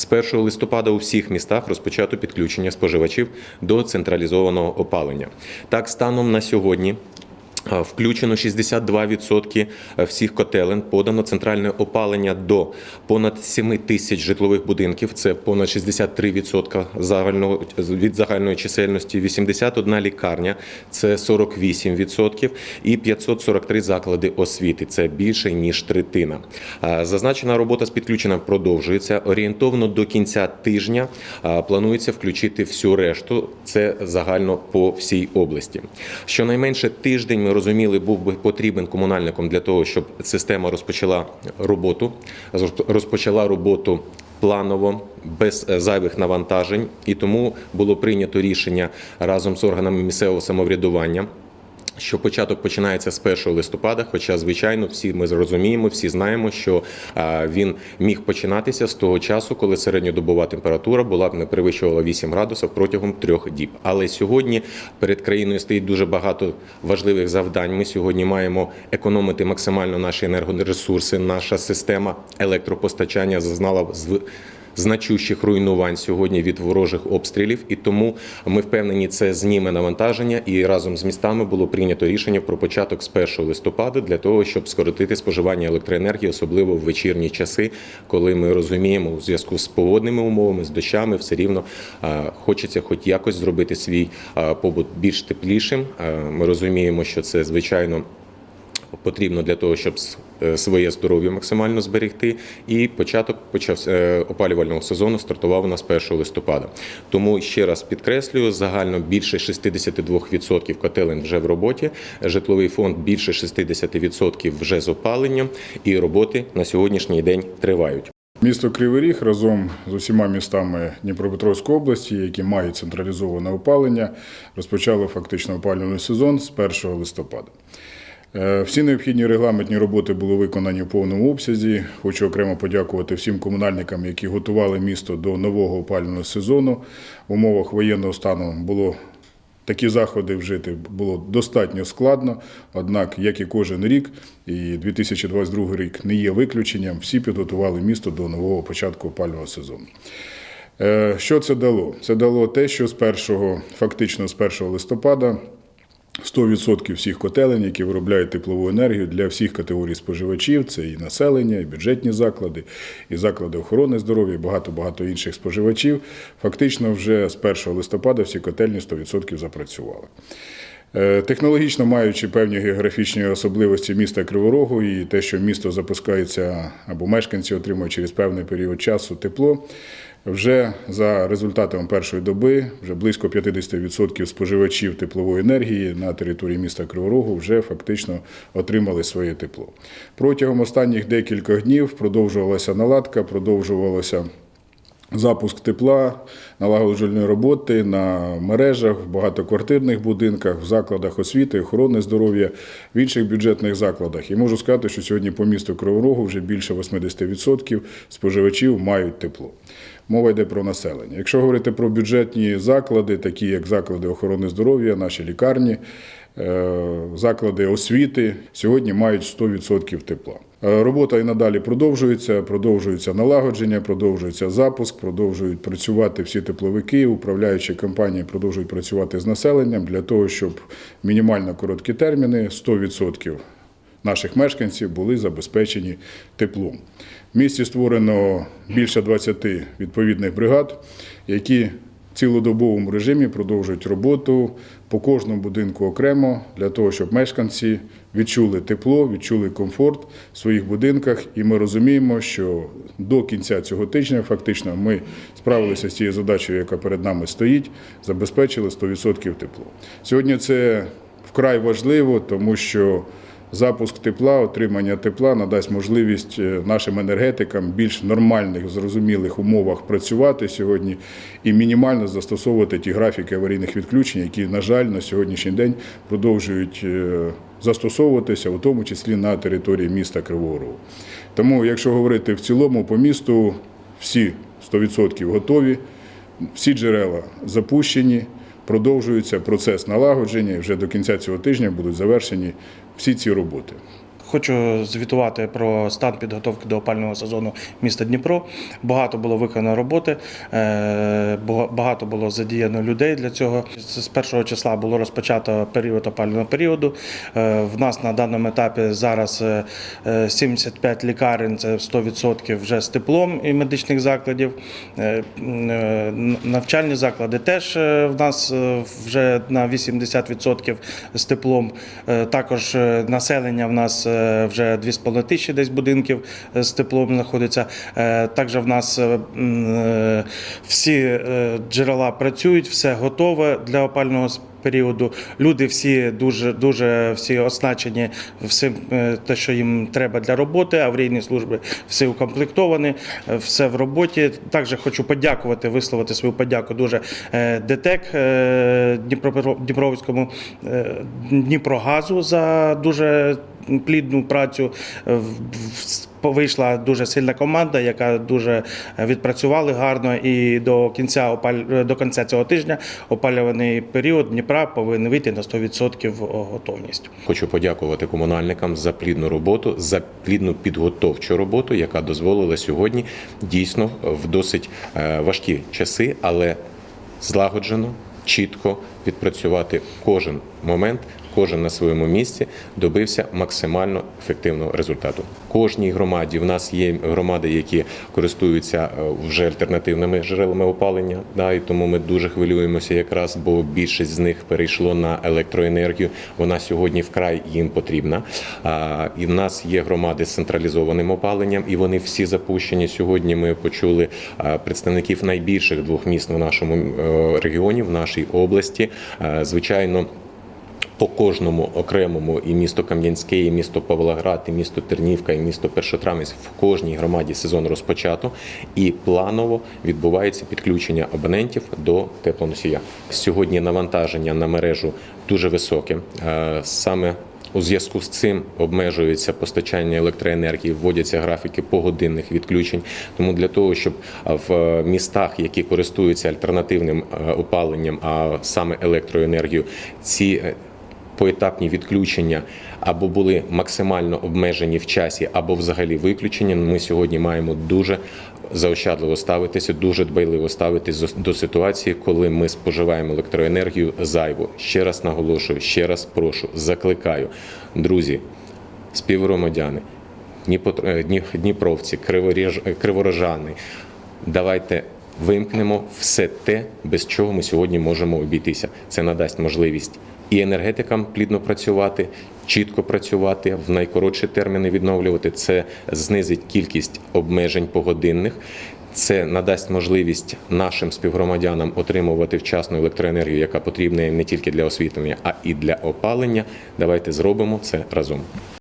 З 1 листопада у всіх містах розпочато підключення споживачів до централізованого опалення. Так, станом на сьогодні. А, Включено 62% всіх котелень, подано центральне опалення до понад 7 тисяч житлових будинків. Це понад 63% загального від загальної чисельності, 81 лікарня, це 48%, і 543 заклади освіти. Це більше ніж третина. Зазначена робота з підключенням продовжується. Орієнтовно до кінця тижня планується включити всю решту. Це загально по всій області. Щонайменше тиждень ми розуміли, був би потрібен комунальникам для того, щоб система розпочала роботу, розпочала роботу. Планово без е, зайвих навантажень, і тому було прийнято рішення разом з органами місцевого самоврядування. Що початок починається з 1 листопада, хоча, звичайно, всі ми зрозуміємо, всі знаємо, що він міг починатися з того часу, коли середньодобова температура була б не перевищувала 8 градусів протягом трьох діб. Але сьогодні перед країною стоїть дуже багато важливих завдань. Ми сьогодні маємо економити максимально наші енергоресурси. Наша система електропостачання зазнала зв- значущих руйнувань сьогодні від ворожих обстрілів, і тому ми впевнені, це зніме навантаження. І разом з містами було прийнято рішення про початок з 1 листопада для того, щоб скоротити споживання електроенергії, особливо в вечірні часи, коли ми розуміємо у зв'язку з погодними умовами, з дощами, все рівно хочеться, хоч якось зробити свій побут більш теплішим. Ми розуміємо, що це звичайно потрібно для того, щоб е, своє здоров'я максимально зберегти. І початок почався е, опалювального сезону стартував у нас 1 листопада. Тому ще раз підкреслюю, загально більше 62% котелень вже в роботі. Житловий фонд більше 60% вже з опаленням, і роботи на сьогоднішній день тривають. Місто Кривий Ріг разом з усіма містами Дніпропетровської області, які мають централізоване опалення, розпочали фактично опалювальний сезон з 1 листопада. Е, Всі необхідні регламентні роботи були виконані в повному обсязі. Хочу окремо подякувати всім комунальникам, які готували місто до нового опалювального сезону. В умовах воєнного стану було Такі заходи вжити було достатньо складно, однак, як і кожен рік, і 2022 рік не є виключенням, всі підготували місто до нового початку опалювального сезону. Е, Що це дало? Це дало те, що з 1, фактично з 1 листопада 100% всіх котелень, які виробляють теплову енергію для всіх категорій споживачів, це і населення, і бюджетні заклади, і заклади охорони здоров'я, і багато-багато інших споживачів. Фактично, вже з 1 листопада всі котельні 100% запрацювали. Е, Технологічно маючи певні географічні особливості міста Криворогу і те, що місто запускається або мешканці отримують через певний період часу тепло, вже за результатами першої доби вже близько 50% споживачів теплової енергії на території міста Криворогу вже фактично отримали своє тепло. Протягом останніх декількох днів продовжувалася наладка, продовжувалося запуск тепла, налагоджувальної роботи на мережах, в багатоквартирних будинках, в закладах освіти, охорони здоров'я, в інших бюджетних закладах. І можу сказати, що сьогодні по місту Кривого Рогу вже більше 80% споживачів мають тепло. Мова йде про населення. Якщо говорити про бюджетні заклади, такі як заклади охорони здоров'я, наші лікарні, е, заклади освіти, сьогодні мають 100% тепла. Е, Робота і надалі продовжується, продовжується налагодження, продовжується запуск, продовжують працювати всі тепловики, управляючі компанії продовжують працювати з населенням для того, щоб мінімально короткі терміни 100% наших мешканців були забезпечені теплом. В місті створено більше 20 відповідних бригад, які в цілодобовому режимі продовжують роботу по кожному будинку окремо для того, щоб мешканці відчули тепло, відчули комфорт в своїх будинках. І ми розуміємо, що до кінця цього тижня фактично ми справилися з цією задачею, яка перед нами стоїть, забезпечили 100% тепло. Сьогодні це вкрай важливо, тому що Запуск тепла, отримання тепла надасть можливість е, нашим енергетикам більш нормальних, зрозумілих умовах працювати сьогодні і мінімально застосовувати ті графіки аварійних відключень, які, на жаль, на сьогоднішній день продовжують е, застосовуватися, у тому числі на території міста Кривого Рогу. Тому, якщо говорити в цілому по місту, всі 100% готові, всі джерела запущені. Продовжується процес налагодження і вже до кінця цього тижня будуть завершені всі ці роботи. Хочу звітувати про стан підготовки до опального сезону міста Дніпро. Багато було виконано роботи, е, багато було задіяно людей для цього. З першого числа було розпочато період опалювального періоду. Е, В нас на даному етапі зараз е, е, 75 лікарень, це 100% вже з теплом і медичних закладів. Навчальні заклади теж в нас вже на 80% з теплом. Також населення в нас вже 2,5 тисячі десь будинків е, з теплом знаходиться. Е, Також в нас е, е, всі е, джерела працюють, все готове для опального періоду. Люди всі дуже дуже всі оснащені всім е, те, що їм треба для роботи. Аварійні служби всі укомплектовані, е, все в роботі. Також хочу подякувати, висловити свою подяку дуже е, ДТЕК е, Дніпровському е, Дніпрогазу за дуже плідну працю. Е, Вийшла дуже сильна команда, яка дуже е, відпрацювали гарно. І до кінця опаль... до кінця цього тижня опалюваний період Дніпра повинен вийти на 100% готовність. Хочу подякувати комунальникам за плідну роботу, за плідну підготовчу роботу, яка дозволила сьогодні дійсно в досить е, важкі часи, але злагоджено, чітко відпрацювати кожен момент, кожен на своєму місці добився максимально ефективного результату. Кожній громаді в нас є громади, які користуються е, вже альтернативними джерелами опалення. Да, і тому ми дуже хвилюємося, якраз бо більшість з них перейшло на електроенергію. Вона сьогодні вкрай їм потрібна. І в нас є громади з централізованим опаленням, і вони всі запущені. Сьогодні ми почули представників найбільших двох міст в нашому е, регіоні, в нашій області. Е, Звичайно. По кожному окремому і місто Кам'янське, і місто Павлоград, і місто Тернівка, і місто Першотравенськ в кожній громаді сезон розпочато і планово відбувається підключення абонентів до теплоносія. Сьогодні навантаження на мережу дуже високе. Е, Саме у зв'язку з цим обмежується постачання електроенергії, вводяться графіки погодинних відключень. Тому для того, щоб в містах, які користуються альтернативним е, опаленням, а саме електроенергією, ці е, поетапні відключення або були максимально обмежені в часі, або взагалі виключені. Ми сьогодні маємо дуже заощадливо ставитися, дуже дбайливо ставитися до ситуації, коли ми споживаємо електроенергію зайву. Ще раз наголошую, ще раз прошу, закликаю, друзі, співгромадяни, е, Дні- Дніпровці, е, Криворожани. Давайте вимкнемо все те, без чого ми сьогодні можемо обійтися. Це надасть можливість і енергетикам плідно працювати, чітко працювати, в найкоротші терміни відновлювати. Це знизить кількість обмежень погодинних. Це надасть можливість нашим співгромадянам отримувати вчасну електроенергію, яка потрібна не тільки для освітлення, а і для опалення. Давайте зробимо це разом.